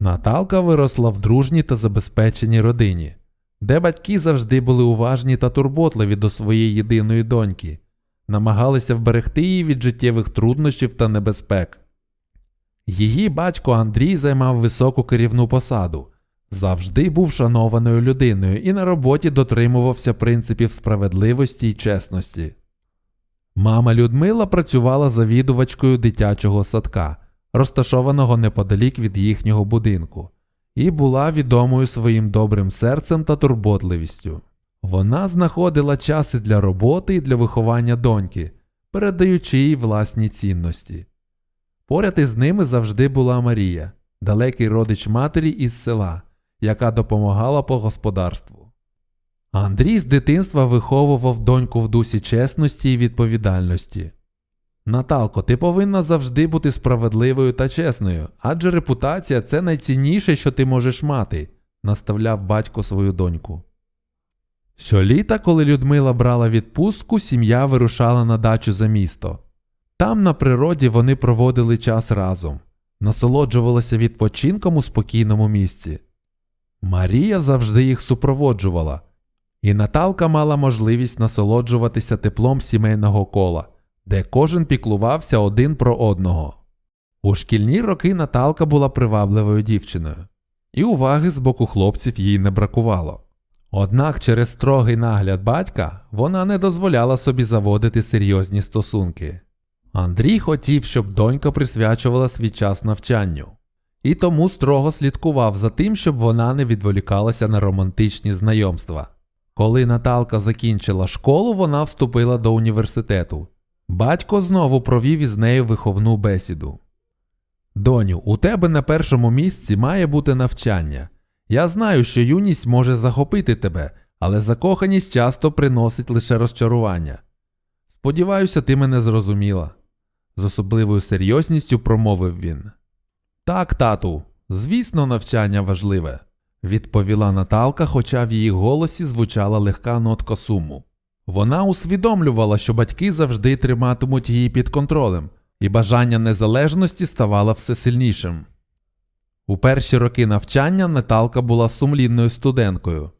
Наталка виросла в дружній та забезпеченій родині, де батьки завжди були уважні та турботливі до своєї єдиної доньки, намагалися вберегти її від життєвих труднощів та небезпек. Її батько Андрій займав високу керівну посаду, завжди був шанованою людиною і на роботі дотримувався принципів справедливості і чесності. Мама Людмила працювала завідувачкою дитячого садка, розташованого неподалік від їхнього будинку, і була відомою своїм добрим серцем та турботливістю. Вона знаходила часи для роботи і для виховання доньки, передаючи їй власні цінності. Поряд із ними завжди була Марія, далекий родич матері із села, яка допомагала по господарству. Андрій з дитинства виховував доньку в дусі чесності і відповідальності. Наталко, ти повинна завжди бути справедливою та чесною, адже репутація це найцінніше, що ти можеш мати, наставляв батько свою доньку. Щоліта, коли Людмила брала відпустку, сім'я вирушала на дачу за місто. Там на природі вони проводили час разом, насолоджувалися відпочинком у спокійному місці. Марія завжди їх супроводжувала, і Наталка мала можливість насолоджуватися теплом сімейного кола, де кожен піклувався один про одного. У шкільні роки Наталка була привабливою дівчиною, і уваги з боку хлопців їй не бракувало. Однак через строгий нагляд батька вона не дозволяла собі заводити серйозні стосунки. Андрій хотів, щоб донька присвячувала свій час навчанню, і тому строго слідкував за тим, щоб вона не відволікалася на романтичні знайомства. Коли Наталка закінчила школу, вона вступила до університету. Батько знову провів із нею виховну бесіду. Доню, у тебе на першому місці має бути навчання. Я знаю, що юність може захопити тебе, але закоханість часто приносить лише розчарування. Сподіваюся, ти мене зрозуміла, з особливою серйозністю промовив він. Так, тату, звісно, навчання важливе, відповіла Наталка, хоча в її голосі звучала легка нотка суму. Вона усвідомлювала, що батьки завжди триматимуть її під контролем, і бажання незалежності ставало все сильнішим. У перші роки навчання Наталка була сумлінною студенткою.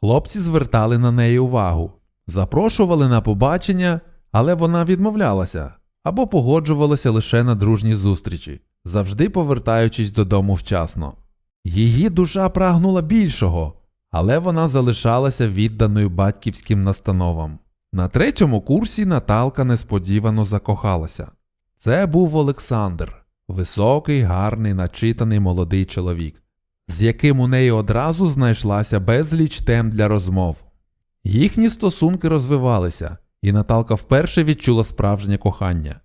Хлопці звертали на неї увагу, запрошували на побачення, але вона відмовлялася або погоджувалася лише на дружні зустрічі, завжди повертаючись додому вчасно. Її душа прагнула більшого, але вона залишалася відданою батьківським настановам. На третьому курсі Наталка несподівано закохалася. Це був Олександр, високий, гарний, начитаний молодий чоловік, з яким у неї одразу знайшлася безліч тем для розмов. Їхні стосунки розвивалися, і Наталка вперше відчула справжнє кохання.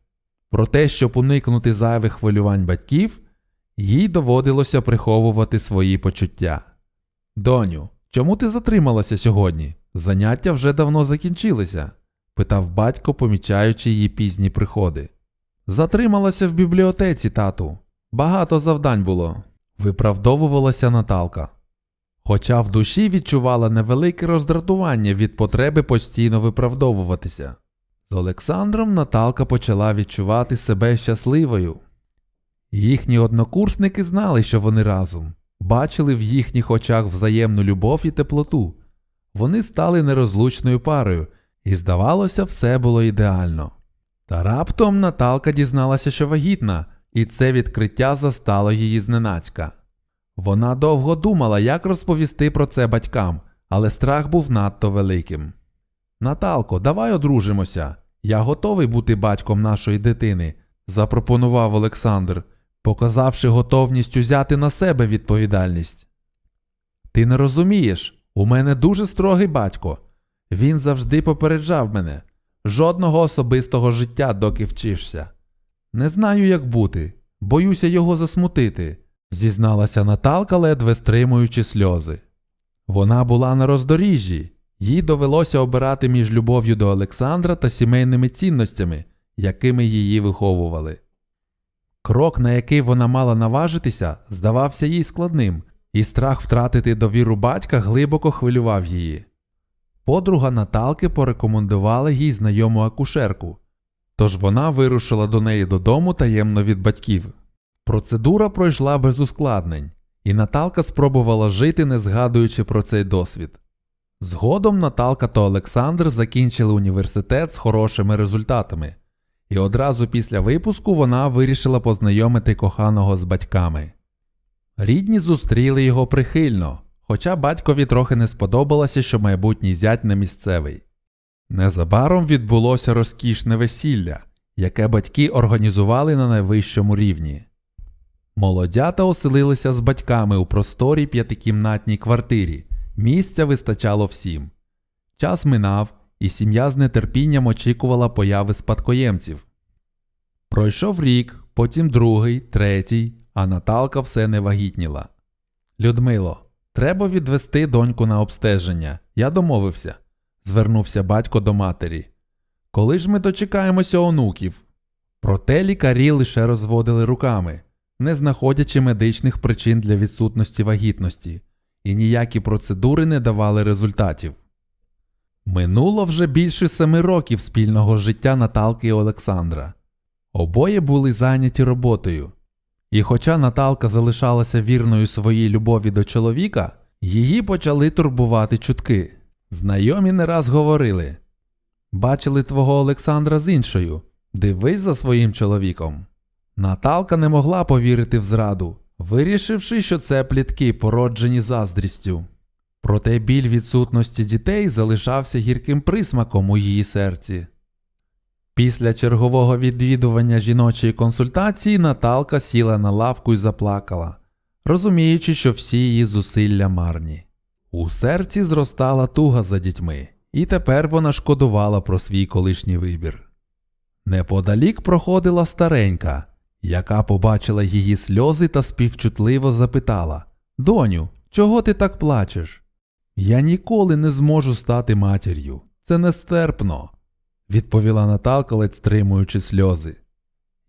Про те, щоб уникнути зайвих хвилювань батьків, їй доводилося приховувати свої почуття. Доню, чому ти затрималася сьогодні? Заняття вже давно закінчилися? питав батько, помічаючи її пізні приходи. Затрималася в бібліотеці, тату. Багато завдань було, виправдовувалася Наталка. Хоча в душі відчувала невелике роздратування від потреби постійно виправдовуватися. З Олександром Наталка почала відчувати себе щасливою. Їхні однокурсники знали, що вони разом, бачили в їхніх очах взаємну любов і теплоту. Вони стали нерозлучною парою, і, здавалося, все було ідеально. Та раптом Наталка дізналася, що вагітна, і це відкриття застало її зненацька. Вона довго думала, як розповісти про це батькам, але страх був надто великим. Наталко, давай одружимося. Я готовий бути батьком нашої дитини, запропонував Олександр, показавши готовність узяти на себе відповідальність. Ти не розумієш, у мене дуже строгий батько. Він завжди попереджав мене жодного особистого життя, доки вчишся. Не знаю, як бути, боюся його засмутити, зізналася Наталка, ледве стримуючи сльози. Вона була на роздоріжжі, їй довелося обирати між любов'ю до Олександра та сімейними цінностями, якими її виховували. Крок, на який вона мала наважитися, здавався їй складним, і страх втратити довіру батька глибоко хвилював її. Подруга Наталки порекомендувала їй знайому акушерку, тож вона вирушила до неї додому таємно від батьків. Процедура пройшла без ускладнень, і Наталка спробувала жити, не згадуючи про цей досвід. Згодом Наталка та Олександр закінчили університет з хорошими результатами, і одразу після випуску вона вирішила познайомити коханого з батьками. Рідні зустріли його прихильно, хоча батькові трохи не сподобалося, що майбутній зять не місцевий. Незабаром відбулося розкішне весілля, яке батьки організували на найвищому рівні. Молодята оселилися з батьками у просторій п'ятикімнатній квартирі, місця вистачало всім. Час минав, і сім'я з нетерпінням очікувала появи спадкоємців. Пройшов рік, потім другий, третій, а Наталка все не вагітніла. Людмило, треба відвести доньку на обстеження. Я домовився, звернувся батько до матері. Коли ж ми дочекаємося онуків? Проте лікарі лише розводили руками, не знаходячи медичних причин для відсутності вагітності, і ніякі процедури не давали результатів. Минуло вже більше семи років спільного життя Наталки і Олександра. Обоє були зайняті роботою. І хоча Наталка залишалася вірною своїй любові до чоловіка, її почали турбувати чутки. Знайомі не раз говорили Бачили твого Олександра з іншою, дивись за своїм чоловіком. Наталка не могла повірити в зраду, вирішивши, що це плітки, породжені заздрістю. Проте біль відсутності дітей залишався гірким присмаком у її серці. Після чергового відвідування жіночої консультації Наталка сіла на лавку і заплакала, розуміючи, що всі її зусилля марні. У серці зростала туга за дітьми, і тепер вона шкодувала про свій колишній вибір. Неподалік проходила старенька, яка побачила її сльози та співчутливо запитала Доню, чого ти так плачеш? Я ніколи не зможу стати матір'ю. Це нестерпно, відповіла Наталка, ледь стримуючи сльози.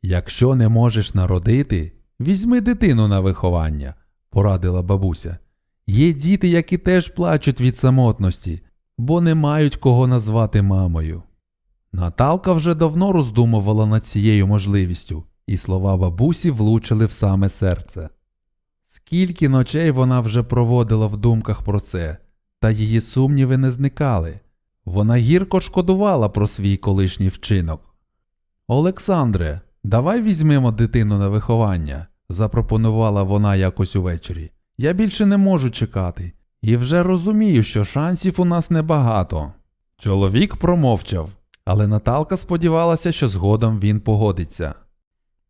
Якщо не можеш народити, візьми дитину на виховання, порадила бабуся. Є діти, які теж плачуть від самотності, бо не мають кого назвати мамою. Наталка вже давно роздумувала над цією можливістю, і слова бабусі влучили в саме серце. Скільки ночей вона вже проводила в думках про це, та її сумніви не зникали. Вона гірко шкодувала про свій колишній вчинок. Олександре, давай візьмемо дитину на виховання, запропонувала вона якось увечері. Я більше не можу чекати, і вже розумію, що шансів у нас небагато. Чоловік промовчав, але Наталка сподівалася, що згодом він погодиться.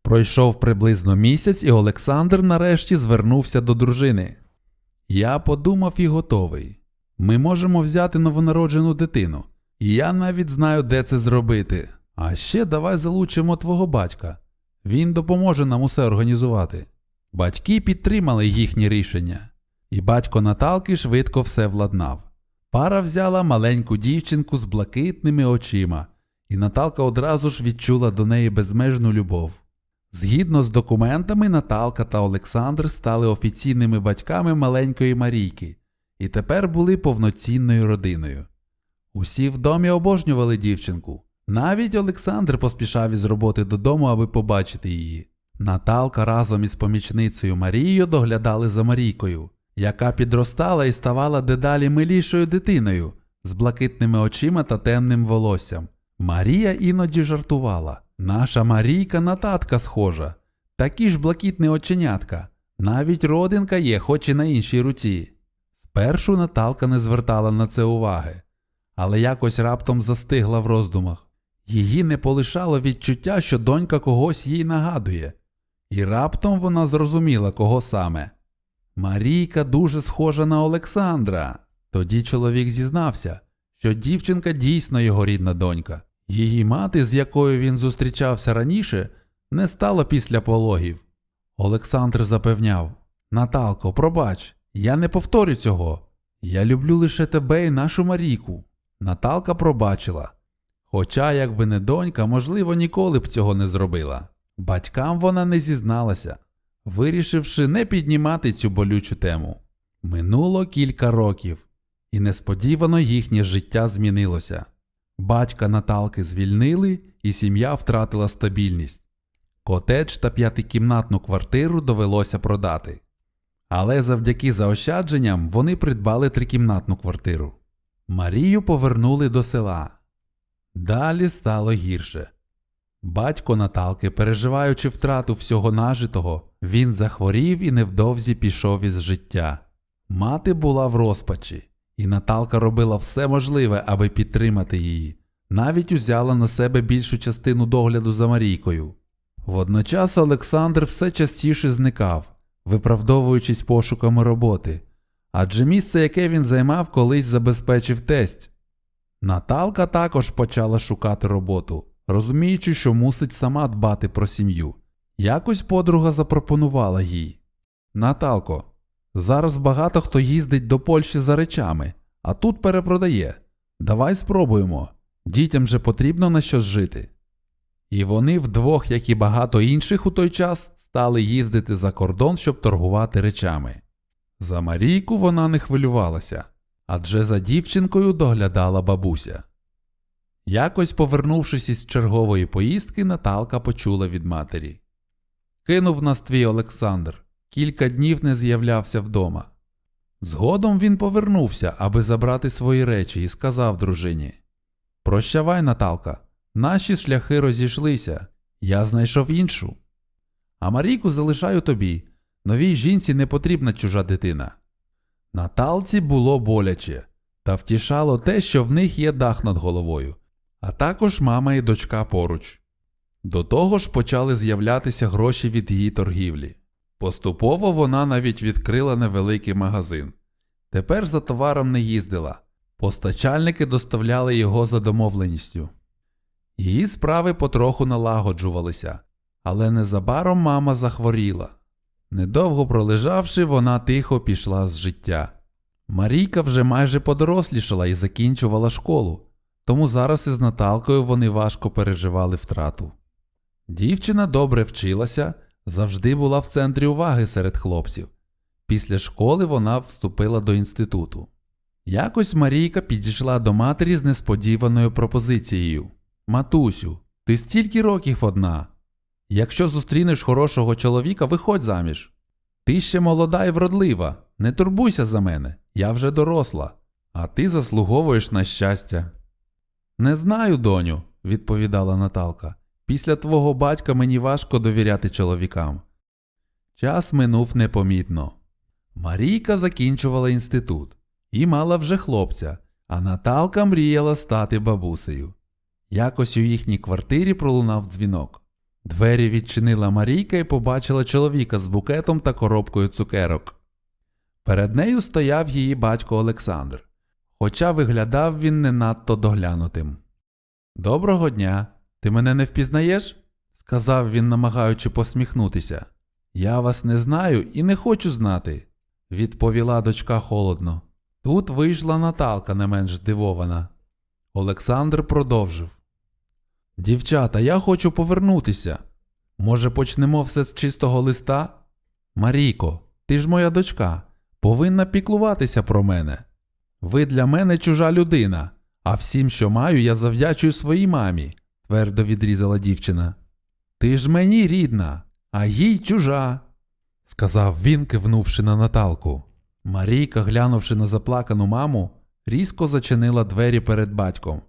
Пройшов приблизно місяць, і Олександр нарешті звернувся до дружини. Я подумав і готовий. Ми можемо взяти новонароджену дитину, і я навіть знаю, де це зробити. А ще давай залучимо твого батька. Він допоможе нам усе організувати. Батьки підтримали їхнє рішення, і батько Наталки швидко все владнав. Пара взяла маленьку дівчинку з блакитними очима, і Наталка одразу ж відчула до неї безмежну любов. Згідно з документами, Наталка та Олександр стали офіційними батьками маленької Марійки і тепер були повноцінною родиною. Усі в домі обожнювали дівчинку. Навіть Олександр поспішав із роботи додому, аби побачити її. Наталка разом із помічницею Марією доглядали за Марійкою, яка підростала і ставала дедалі милішою дитиною з блакитними очима та темним волоссям. Марія іноді жартувала. Наша Марійка на татка схожа, такі ж блакитні оченятка. Навіть родинка є, хоч і на іншій руці. Спершу Наталка не звертала на це уваги, але якось раптом застигла в роздумах. Її не полишало відчуття, що донька когось їй нагадує, і раптом вона зрозуміла, кого саме. Марійка дуже схожа на Олександра. Тоді чоловік зізнався, що дівчинка дійсно його рідна донька. Її мати, з якою він зустрічався раніше, не стала після пологів. Олександр запевняв Наталко, пробач, я не повторю цього. Я люблю лише тебе і нашу Марійку. Наталка пробачила. Хоча, якби не донька, можливо, ніколи б цього не зробила. Батькам вона не зізналася, вирішивши не піднімати цю болючу тему. Минуло кілька років, і несподівано їхнє життя змінилося. Батька Наталки звільнили, і сім'я втратила стабільність. Котедж та п'ятикімнатну квартиру довелося продати. Але завдяки заощадженням вони придбали трикімнатну квартиру. Марію повернули до села. Далі стало гірше. Батько Наталки, переживаючи втрату всього нажитого, він захворів і невдовзі пішов із життя. Мати була в розпачі, і Наталка робила все можливе, аби підтримати її, навіть узяла на себе більшу частину догляду за Марійкою. Водночас Олександр все частіше зникав, виправдовуючись пошуками роботи, адже місце, яке він займав, колись забезпечив тесть. Наталка також почала шукати роботу, розуміючи, що мусить сама дбати про сім'ю. Якось подруга запропонувала їй Наталко, зараз багато хто їздить до Польщі за речами, а тут перепродає. Давай спробуємо. Дітям же потрібно на щось жити. І вони вдвох, як і багато інших у той час, стали їздити за кордон, щоб торгувати речами. За Марійку вона не хвилювалася, адже за дівчинкою доглядала бабуся. Якось, повернувшись із чергової поїздки, Наталка почула від матері. Кинув нас твій Олександр, кілька днів не з'являвся вдома. Згодом він повернувся, аби забрати свої речі, і сказав дружині Прощавай, Наталка, наші шляхи розійшлися, я знайшов іншу. А Марійку залишаю тобі. Новій жінці не потрібна чужа дитина. Наталці було боляче, та втішало те, що в них є дах над головою, а також мама і дочка поруч. До того ж почали з'являтися гроші від її торгівлі. Поступово вона навіть відкрила невеликий магазин. Тепер за товаром не їздила. Постачальники доставляли його за домовленістю. Її справи потроху налагоджувалися, але незабаром мама захворіла. Недовго пролежавши, вона тихо пішла з життя. Марійка вже майже подорослішала і закінчувала школу, тому зараз із Наталкою вони важко переживали втрату. Дівчина добре вчилася, завжди була в центрі уваги серед хлопців. Після школи вона вступила до інституту. Якось Марійка підійшла до матері з несподіваною пропозицією Матусю, ти стільки років одна. Якщо зустрінеш хорошого чоловіка, виходь заміж. Ти ще молода і вродлива, не турбуйся за мене, я вже доросла, а ти заслуговуєш на щастя. Не знаю, доню, відповідала Наталка. Після твого батька мені важко довіряти чоловікам. Час минув непомітно. Марійка закінчувала інститут і мала вже хлопця, а Наталка мріяла стати бабусею. Якось у їхній квартирі пролунав дзвінок. Двері відчинила Марійка і побачила чоловіка з букетом та коробкою цукерок. Перед нею стояв її батько Олександр, хоча виглядав він не надто доглянутим. Доброго дня, ти мене не впізнаєш? сказав він, намагаючи посміхнутися. Я вас не знаю і не хочу знати, відповіла дочка холодно. Тут вийшла Наталка не менш здивована. Олександр продовжив. Дівчата, я хочу повернутися. Може, почнемо все з чистого листа? Марійко, ти ж моя дочка, повинна піклуватися про мене. Ви для мене чужа людина, а всім, що маю, я завдячую своїй мамі, твердо відрізала дівчина. Ти ж мені рідна, а їй чужа, сказав він, кивнувши на Наталку. Марійка, глянувши на заплакану маму, різко зачинила двері перед батьком.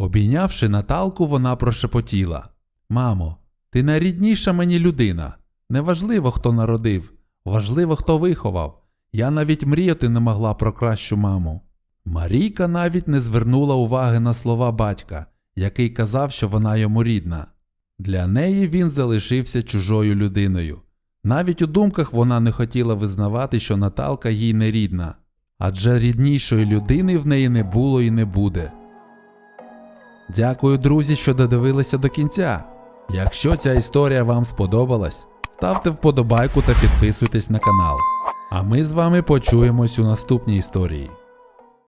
Обійнявши Наталку, вона прошепотіла Мамо, ти найрідніша мені людина. Неважливо, хто народив, важливо, хто виховав. Я навіть мріяти не могла про кращу маму. Марійка навіть не звернула уваги на слова батька, який казав, що вона йому рідна. Для неї він залишився чужою людиною. Навіть у думках вона не хотіла визнавати, що Наталка їй не рідна, адже ріднішої людини в неї не було і не буде. Дякую, друзі, що додивилися до кінця. Якщо ця історія вам сподобалась, ставте вподобайку та підписуйтесь на канал. А ми з вами почуємось у наступній історії.